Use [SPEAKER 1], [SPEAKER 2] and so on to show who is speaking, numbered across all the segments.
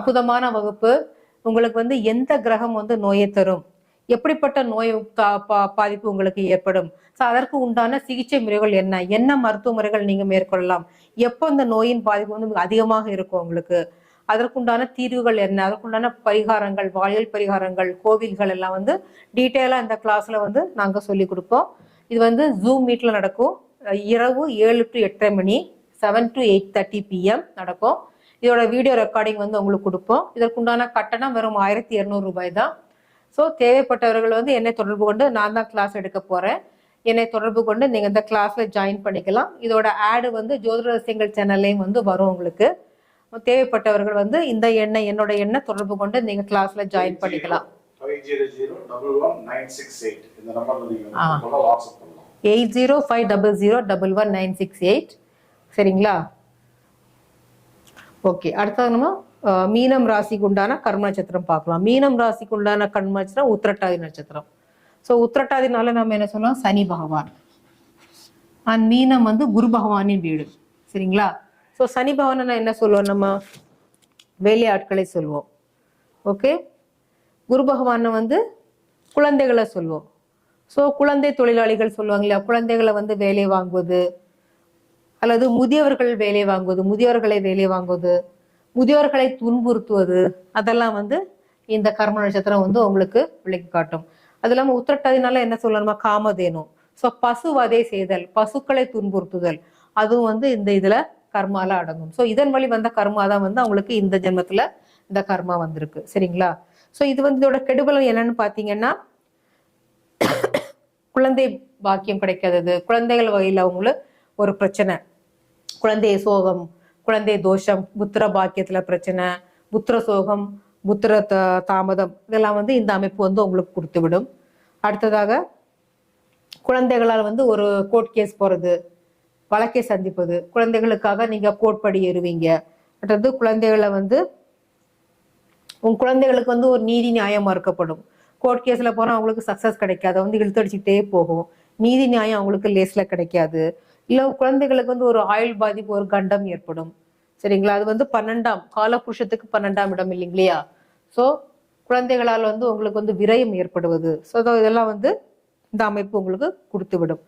[SPEAKER 1] அற்புதமான வகுப்பு. உங்களுக்கு வந்து எந்த கிரகம் வந்து நோயை தரும்? எப்படிப்பட்ட நோய் பா- பாதிப்பு உங்களுக்கு ஏற்படும்? ஸோ அதற்கு உண்டான சிகிச்சை முறைகள் என்ன? என்ன மருத்துவ முறைகள் நீங்க மேற்கொள்ளலாம்? எப்போ இந்த நோயின் பாதிப்பு வந்து அதிகமாக இருக்கும் உங்களுக்கு? அதற்குண்டான தீர்வுகள் என்ன? அதற்குண்டான பரிகாரங்கள் வாழ்வியல் பரிகாரங்கள் கோவில்கள் எல்லாம் வந்து டீட்டெயிலாக இந்த கிளாஸ்ல வந்து நாங்கள் சொல்லி கொடுப்போம். இது வந்து ஜூம் மீட்டில் நடக்கும். இரவு ஏழு டு எட்டரை மணி seven to eight thirty PM நடக்கும். இதோட வீடியோ ரெக்கார்டிங் வந்து உங்களுக்கு கொடுப்போம். இதற்குண்டான கட்டணம் வெறும் ஆயிரத்தி இரநூறு ரூபாய் தான். ஸோ தேவைப்பட்டவர்கள் வந்து என்னை தொடர்பு கொண்டு நான் தான் கிளாஸ் எடுக்க போறேன். என்னை தொடர்பு கொண்டு நீங்க இந்த கிளாஸ்ல ஜாயின் பண்ணிக்கலாம். இதோட ஆடு வந்து ஜோதிட ரகசியங்கள் சேனல்லையும் வந்து வரும் உங்களுக்கு. தேவைப்பட்டவர்கள் வந்து இந்த எண்ணை என்னோட எண்ணை தொடர்பு கொண்டு நீங்க கிளாஸ்ல ஜாயின் பண்ணிக்கலாம்.
[SPEAKER 2] Eight
[SPEAKER 1] zero five double zero double one nine six eight சரிங்களா? ஓகே. அடுத்தது நம்ம மீனம் ராசிக்கு உண்டான கர்ம நட்சத்திரம் பார்க்கலாம். மீனம் ராசிக்கு உண்டான கர்ம நட்சத்திரம் உத்திரட்டாதி நட்சத்திரம். ஸோ உத்திரட்டாதினால நம்ம என்ன சொல்லலாம் சனி பகவான். அண்ட் மீனம் வந்து குரு பகவானின் வீடு. சரிங்களா? ஸோ சனி பகவானை என்ன சொல்லுவோம் நம்ம? வேலையாட்களை சொல்லுவோம். ஓகே? குரு பகவானை வந்து குழந்தைகளை சொல்லுவோம். ஸோ குழந்தை தொழிலாளிகள் சொல்லுவாங்க இல்லையா? குழந்தைகளை வந்து வேலை வாங்குவது அல்லது முதியவர்கள் வேலை வாங்குவது முதியவர்களை வேலை வாங்குவது முதியோர்களை துன்புறுத்துவது அதெல்லாம் வந்து இந்த கர்ம நட்சத்திரம் வந்து உங்களுக்கு விளக்கி காட்டும். அது இல்லாமல் உத்திரட்டாதினால என்ன சொல்லணுமா காமதேனும் ஸோ பசுவதை செய்தல் பசுக்களை துன்புறுத்துதல் அதுவும் வந்து இந்த இதுல கர்மால அடங்கும். ஸோ இதன் வழி வந்த கர்மா தான் வந்து அவங்களுக்கு இந்த ஜென்மத்துல இந்த கர்மா வந்திருக்கு. சரிங்களா? ஸோ இது வந்து இதோட கெடுபலம் என்னன்னு பார்த்தீங்கன்னா குழந்தை பாக்கியம் கிடைக்காதது. குழந்தைகள் வகையில் அவங்களுக்கு ஒரு பிரச்சனை. குழந்தை சோகம் குழந்தை தோஷம் புத்திர பாக்கியத்துல பிரச்சனை புத்திர சோகம் புத்திர தாமதம் இதெல்லாம் வந்து இந்த அமைப்பு வந்து உங்களுக்கு கொடுத்து விடும் அடுத்ததாக குழந்தைகளால் வந்து ஒரு கோர்ட் கேஸ் போறது வழக்கை சந்திப்பது. குழந்தைகளுக்காக நீங்க கோர்ட் படி ஏறுவீங்க. அடுத்தது குழந்தைகளை வந்து உங்க குழந்தைகளுக்கு வந்து ஒரு நீதி நியாயம் மறுக்கப்படும். கோர்ட் கேஸ்ல போனா அவங்களுக்கு சக்சஸ் கிடைக்காது. வந்து இழுத்தடிச்சுட்டே போகும். நீதி நியாயம் அவங்களுக்கு லேஸ்ல கிடைக்காது. இல்லை குழந்தைகளுக்கு வந்து ஒரு ஆயுள் பாதிப்பு ஒரு கண்டம் ஏற்படும். சரிங்களா? அது வந்து பன்னெண்டாம் காலபுருஷத்துக்கு பன்னெண்டாம் இடம் இல்லைங்களா? சோ குழந்தைகளால் வந்து உங்களுக்கு வந்து விரயம் ஏற்படுவது. ஸோ இதெல்லாம் வந்து இந்த அமைப்பு உங்களுக்கு கொடுத்து விடும்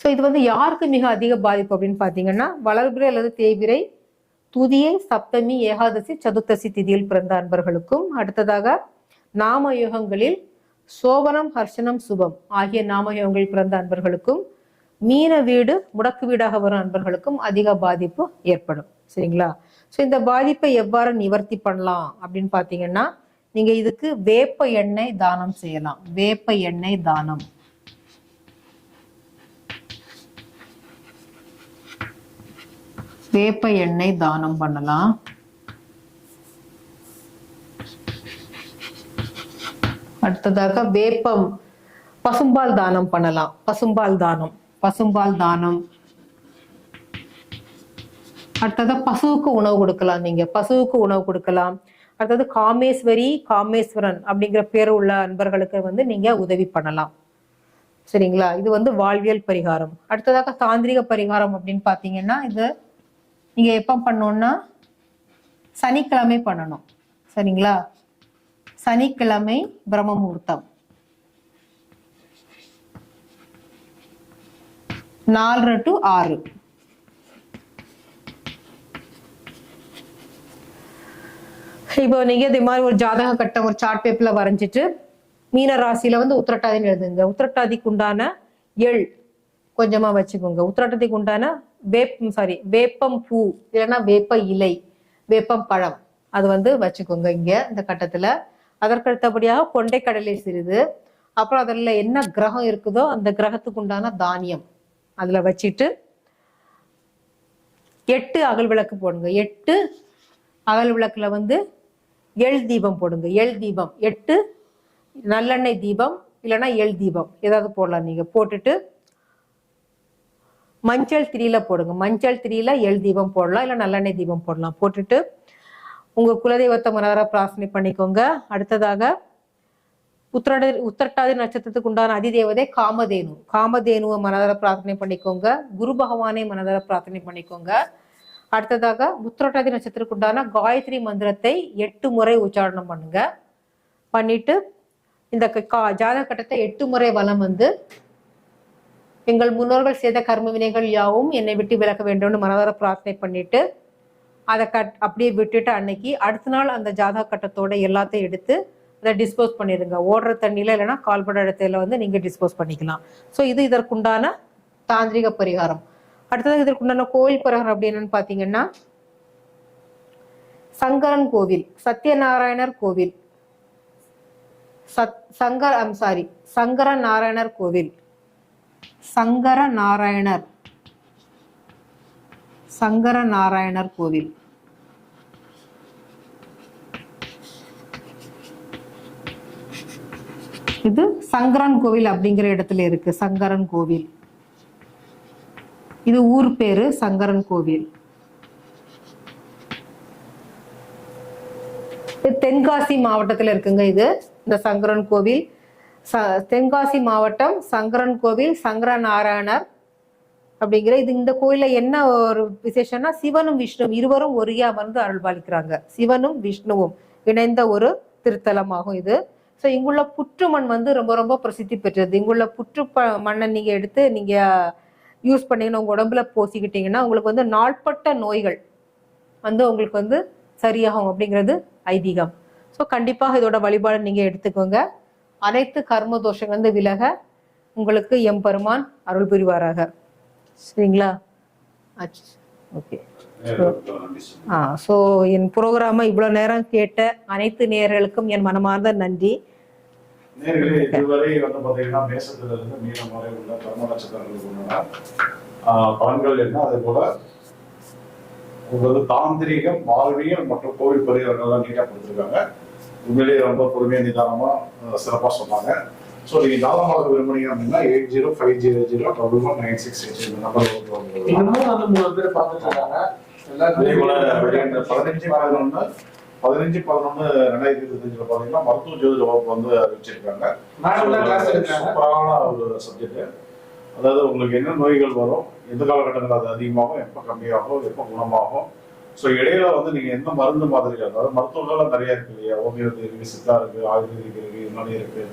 [SPEAKER 1] ஸோ இது வந்து யாருக்கு மிக அதிக பாதிப்பு அப்படின்னு பார்த்தீங்கன்னா வளர்பிறை அல்லது தேவிரை துதியை சப்தமி ஏகாதசி சதுர்த்தசி திதியில் பிறந்த அன்பர்களுக்கும் அடுத்ததாக நாம யுகங்களில் சோபனம் ஹர்ஷனம் சுபம் ஆகிய நாமயோகங்களில் பிறந்த அன்பர்களுக்கும் மீன வீடு முடக்கு வீடாக வரும் நண்பர்களுக்கும் அதிக பாதிப்பு ஏற்படும். சரிங்களா? ஸோ இந்த பாதிப்பை எவ்வாறு நிவர்த்தி பண்ணலாம் அப்படின்னு பார்த்தீங்கன்னா நீங்க இதுக்கு வேப்ப எண்ணெய் தானம் செய்யலாம். வேப்ப எண்ணெய் தானம். வேப்ப எண்ணெய் தானம் பண்ணலாம். அடுத்ததாக வேப்பம் பசும்பால் தானம் பண்ணலாம். பசும்பால் தானம். பசும்பால் தானம். அடுத்தது பசுவுக்கு உணவு கொடுக்கலாம் நீங்க. பசுவுக்கு உணவு கொடுக்கலாம். அடுத்தது காமேஸ்வரி காமேஸ்வரன் அப்படிங்கிற பேர் உள்ள அன்பர்களுக்கு வந்து நீங்க உதவி பண்ணலாம். சரிங்களா? இது வந்து வாழ்வியல் பரிகாரம். அடுத்ததாக தாந்திரிக பரிகாரம் அப்படின்னு பாத்தீங்கன்னா இது நீங்க எப்ப பண்ணணும்னா சனிக்கிழமை பண்ணணும். சரிங்களா? சனிக்கிழமை பிரம்ம முகூர்த்தம். நாலரை டு ஆறு. இப்போ நீங்க இது மாதிரி ஒரு ஜாதக கட்டம் ஒரு சார்ட் பேப்பர்ல வரைஞ்சிட்டு மீன ராசியில வந்து உத்திரட்டாதின்னு எழுதுங்க. உத்திரட்டாதிக்கு உண்டான எள் கொஞ்சமா வச்சுக்கோங்க. உத்திரட்டத்துக்கு உண்டான வேப் சாரி வேப்பம் பூ இல்லைன்னா வேப்ப இலை வேப்பம் பழம் அது வந்து வச்சுக்கோங்க இங்க இந்த கட்டத்துல. அதற்கு அடுத்தபடியாக கொண்டை கடலை சிறிது. அப்புறம் அதில் என்ன கிரகம் இருக்குதோ அந்த கிரகத்துக்கு உண்டான தானியம். அதில் வச்சுட்டு எட்டு அகல் விளக்கு போடுங்க. எட்டு அகல் விளக்கில் வந்து எள் தீபம் போடுங்க. எள் தீபம். எட்டு நல்லெண்ணெய் தீபம் இல்லைன்னா எள் தீபம். ஏதாவது போடலாம் நீங்கள் போட்டுட்டு மஞ்சள் திரியில போடுங்க. மஞ்சள் திரியில எள் தீபம் போடலாம் இல்லை நல்லெண்ணெய் தீபம் போடலாம். போட்டுட்டு உங்கள் குலதெய்வத்தை மனதார பிரார்த்தனை பண்ணிக்கோங்க. அடுத்ததாக உத்திரட உத்திரட்டாதி நட்சத்திரத்துக்கு உண்டான அதிதேவதை காமதேனு. காமதேனுவை மனதார பிரார்த்தனை பண்ணிக்கோங்க. குரு பகவானை மனதார பிரார்த்தனை பண்ணிக்கோங்க. அடுத்ததாக உத்திரட்டாதி நட்சத்திரத்துக்கு உண்டான காயத்ரி மந்திரத்தை எட்டு முறை உச்சாரணம் பண்ணுங்க. பண்ணிட்டு இந்த க- கா- ஜாதக கட்டத்தை எட்டு முறை வலம் வந்து எங்கள் முன்னோர்கள் செய்த கர்ம வினைகள் யாவும் என்னை விட்டு விலக வேண்டும்னு மனதார பிரார்த்தனை பண்ணிட்டு அதை கட் அப்படியே விட்டுட்டு அன்னைக்கு அடுத்த நாள் அந்த ஜாதக கட்டத்தோட எல்லாத்தையும் எடுத்து அதை டிஸ்போஸ் பண்ணிடுங்க. ஓடுற தண்ணியில் இல்லைன்னா கால்பட இடத்துல வந்து நீங்க டிஸ்போஸ் பண்ணிக்கலாம். ஸோ இது இதற்குண்டான தாந்திரிக பரிகாரம். அடுத்தது இதற்குண்டான கோவில் பரிகாரம் அப்படி என்னன்னு பாத்தீங்கன்னா சங்கரன் கோவில் சத்யநாராயணர் கோவில் சத் சங்கர் ஐம் சாரி சங்கர நாராயணர் கோவில் சங்கர நாராயணர் சங்கர நாராயணர் கோவில். இது சங்கரன் கோவில் அப்படிங்கிற இடத்துல இருக்கு. சங்கரன் கோவில். இது ஊர் பேரு சங்கரன் கோவில். இது தென்காசி மாவட்டத்துல இருக்குங்க இது. இந்த சங்கரன் கோவில். ச- தென்காசி மாவட்டம் சங்கரன் கோவில் சங்கர நாராயணர் அப்படிங்கிற இது இந்த கோயில்ல என்ன ஒரு விசேஷம்னா சிவனும் விஷ்ணுவும் இருவரும் ஒருயா வந்து அருள்பாலிக்கிறாங்க. சிவனும் விஷ்ணுவும் இணைந்த ஒரு திருத்தலமாகும் இது. ஸோ இங்குள்ள புற்று மண் வந்து ரொம்ப ரொம்ப பிரசித்தி பெற்றது. இங்குள்ள புற்று ப- மண்ணை நீங்கள் எடுத்து நீங்கள் யூஸ் பண்ணிங்கன்னா உங்கள் உடம்புல பூசிக்கிட்டீங்கன்னா உங்களுக்கு வந்து நாள்பட்ட நோய்கள் வந்து உங்களுக்கு வந்து சரியாகும் அப்படிங்கிறது ஐதீகம். ஸோ கண்டிப்பாக இதோட வழிபாடு நீங்கள் எடுத்துக்கோங்க. அனைத்து கர்ம தோஷங்கள் வந்து விலக உங்களுக்கு எம்பெருமான் அருள் புரிவாராக. சரிங்களா? ஓகே ஸோ என் ப்ரோக்ராமை இவ்வளோ நேரம் கேட்ட அனைத்து நேயர்களுக்கும் என் மனமார்ந்த நன்றி.
[SPEAKER 2] நேர்களே இதுவரை வந்து பாத்தீங்கன்னா மேசத்துல இருந்து மீனம் வரை உள்ள கர்ம நட்சத்திரங்களுக்கு உண்டான பலன்கள் என்ன? அதே போல உங்களுக்கு தாந்திரீகம் வாழ்வியல் மற்றும் கோவில் பரிகாரங்கள் எல்லாம் நீட்டா கொடுத்துருக்காங்க. உண்மையிலேயே ரொம்ப பொறுமையா நிதானமா ஆஹ், சிறப்பா சொன்னாங்க. ஸோ நீங்க தாராளமாக விரும்புனீங்க அப்படின்னா eight zero five zero zero double one nine six eight இந்த நம்பர்
[SPEAKER 3] இன்னமும் வந்து மூணு பேர் பார்த்துட்டு இருக்காங்க.
[SPEAKER 2] அதே போல பதினஞ்சு பதினொன்று பதினஞ்சு பதினொன்று ரெண்டாயிரத்தி இருபத்தஞ்சுல பாத்தீங்கன்னா மருத்துவ ஜோதிட வகுப்பு வந்து அறிவிச்சிருக்காங்க. சூப்பரான ஒரு சப்ஜெக்ட் அதாவது உங்களுக்கு என்ன நோய்கள் வரும் எந்த காலகட்டத்தில் அது அதிகமாகும் எப்போ கம்மியாகும் எப்போ குணமாகும்? ஸோ இடையில வந்து நீங்க எந்த மருந்து மாதிரி அதாவது மருத்துவங்கள்லாம் நிறைய இருக்கு இல்லையா? ஹோமியோபதி இருக்கு சித்தா இருக்கு ஆயுர்வேதிக் இருக்கு யுனானி இருக்கு.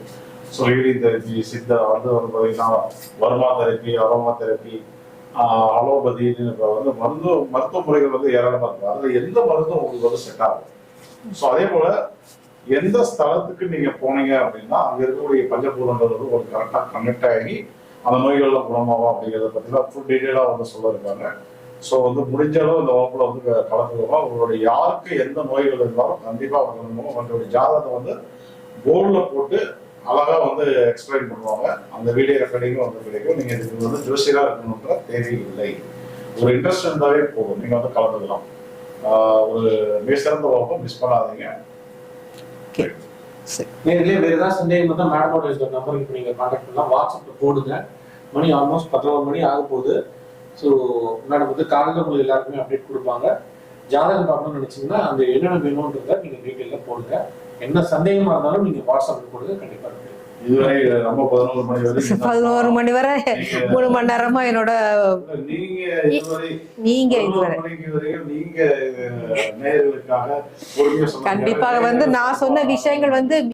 [SPEAKER 2] ஸோ ஹீலிங் தெரப்பி சித்தா வந்து வந்து பார்த்தீங்கன்னா Varma therapy aroma therapy allopathy வந்து மருத்துவ மருத்துவ முறைகள் வந்து ஏராளமா இருக்கும் அதுல எந்த மருந்தும் உங்களுக்கு வந்து செட் ஆகும் ஸோ அதே போல எந்த ஸ்தலத்துக்கு நீங்க போனீங்க அப்படின்னா அங்க இருக்கக்கூடிய பஞ்சபூதங்கள் வந்து ஒரு கரெக்டா கனெக்ட் ஆகி அந்த நோய்கள்லாம் குணமாகும் அப்படிங்கிறத பத்திலாம் ஃபுல் டீட்டெயிலாக வந்து சொல்ல இருக்காங்க. ஸோ வந்து முடிஞ்ச அளவு இந்த வகுப்புல வந்து க- கலந்துக்கோங்க உங்களுடைய யாருக்கு எந்த நோய்கள் இருந்தாலும் கண்டிப்பா அவங்க உங்களுடைய ஜாதகத்தை வந்து போர்டில் போட்டு அழகா வந்து எக்ஸ்பிளைன் பண்ணுவாங்க. அந்த வீடியோ ரெக்கார்டிங்கும் வந்து கிடைக்கும் நீங்க இதுக்கு வந்து ஜோசியரா இருக்கணுன்ற தேவையில்லை ஒரு இன்ட்ரெஸ்ட் இருந்தாவே போதும். நீங்க வந்து கலந்துக்கலாம். ஒரு மிக சிறந்த வகுப்பை மிஸ் பண்ணாதீங்க.
[SPEAKER 3] நேரிலே வேற ஏதாவது சந்தேகம் இருந்தா மேடமோட நம்பருக்கு இப்போ நீங்க கான்டாக்ட் பண்ணலாம். வாட்ஸ்அப்ல போடுங்க. மணி ஆல்மோஸ்ட் பதினோரு மணி ஆக போகுது. ஸோ மேடம் வந்து காலையில் உங்களுக்கு எல்லாருக்குமே அப்டேட் கொடுப்பாங்க. ஜாதகம் பார்க்கணும்னு நினைச்சீங்கன்னா அந்த என்னென்ன வேணும்ன்றத நீங்க டீட்டெயில என்ன சந்தேகமா இருந்தாலும் நீங்க வாட்ஸ்அப்ல போடுங்க கண்டிப்பா
[SPEAKER 2] இதுவரை பதினோரு மணி வரை
[SPEAKER 1] பதினோரு மணி வரை மூணு மணி நேரமா என்னோட
[SPEAKER 2] நீங்க நேயர்களுக்காக.
[SPEAKER 1] கண்டிப்பாக வந்து நான் சொன்ன விஷயங்கள் வந்து